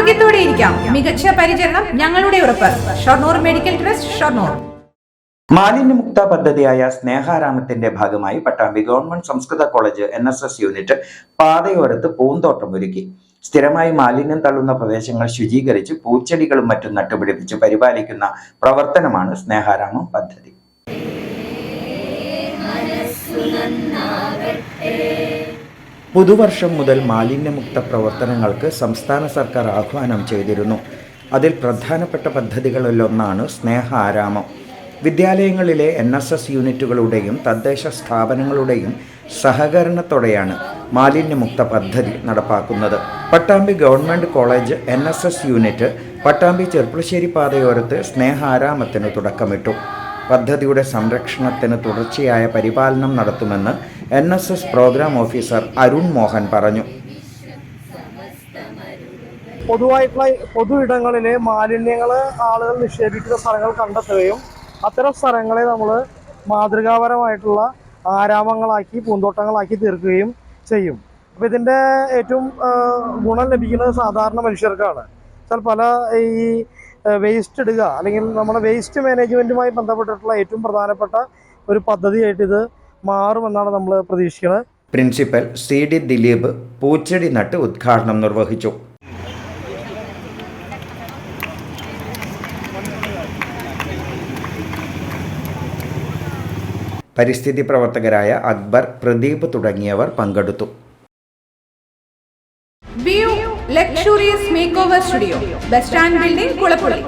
ധൈര്യത്തോടെ ഇരിക്കാം. മികച്ച പരിചരണം ഞങ്ങളുടെ ഉറപ്പ്. Shoranur medical trust Shoranur. മാലിന്യമുക്ത പദ്ധതിയായ സ്നേഹാരാമത്തിന്റെ ഭാഗമായി പട്ടാമ്പി ഗവൺമെന്റ് സംസ്കൃത college N S S unit പാതയോരത്ത് പൂന്തോട്ടം ഒരുക്കി. സ്ഥിരമായി മാലിന്യം തള്ളുന്ന പ്രദേശങ്ങൾ ശുചീകരിച്ച് പൂച്ചെടികളും മറ്റും നട്ടുപിടിപ്പിച്ച് പരിപാലിക്കുന്ന പ്രവർത്തനമാണ് സ്നേഹാരാമം പദ്ധതി. പുതുവർഷം മുതൽ മാലിന്യമുക്ത പ്രവർത്തനങ്ങൾക്ക് സംസ്ഥാന സർക്കാർ ആഹ്വാനം ചെയ്തിരുന്നു. അതിൽ പ്രധാനപ്പെട്ട പദ്ധതികളിലൊന്നാണ് സ്നേഹാരാമം. വിദ്യാലയങ്ങളിലെ എൻ എസ് എസ് യൂണിറ്റുകളുടെയും തദ്ദേശ സ്ഥാപനങ്ങളുടെയും സഹകരണത്തോടെയാണ് മാലിന്യമുക്ത പദ്ധതി നടപ്പാക്കുന്നത്. Pattambi government college N unit Pattambi Cherpulassery പാതയോരത്ത് സ്നേഹാരാമത്തിന് തുടക്കമിട്ടു. പദ്ധതിയുടെ സംരക്ഷണത്തിന് തുടർച്ചയായ പരിപാലനം നടത്തുമെന്ന് N S S programme officer Arun Mohan പറഞ്ഞു. പൊതുവായിട്ടുള്ള പൊതു ഇടങ്ങളിലെ മാലിന്യങ്ങൾ ആളുകൾ നിക്ഷേപിക്കുന്ന സ്ഥലങ്ങൾ കണ്ടെത്തുകയും അത്തരം സ്ഥലങ്ങളെ നമ്മൾ മാതൃകാപരമായിട്ടുള്ള ആരാമങ്ങളാക്കി പൂന്തോട്ടങ്ങളാക്കി തീർക്കുകയും ചെയ്യും. അപ്പം ഇതിന്റെ ഏറ്റവും ഗുണം ലഭിക്കുന്നത് സാധാരണ മനുഷ്യർക്കാണ്. ചില പല ഈ വേസ്റ്റ് ഇടുക. അല്ലെങ്കിൽ നമ്മുടെ വേസ്റ്റ് മാനേജ്മെന്റുമായി ബന്ധപ്പെട്ടിട്ടുള്ള ഏറ്റവും പ്രധാനപ്പെട്ട ഒരു പദ്ധതിയായിട്ട് ഇത് മാറുമെന്നാണ് നമ്മൾ പ്രതീക്ഷിക്കുന്നത് പ്രിൻസിപ്പൽ സി ഡി ദിലീപ് പൂച്ചെടി നട്ട് ഉദ്ഘാടനം നിർവഹിച്ചു. പരിസ്ഥിതി പ്രവർത്തകരായ അക്ബർ പ്രദീപ് തുടങ്ങിയവർ പങ്കെടുത്തു. Luxurious make over studio bus stand building Kulappully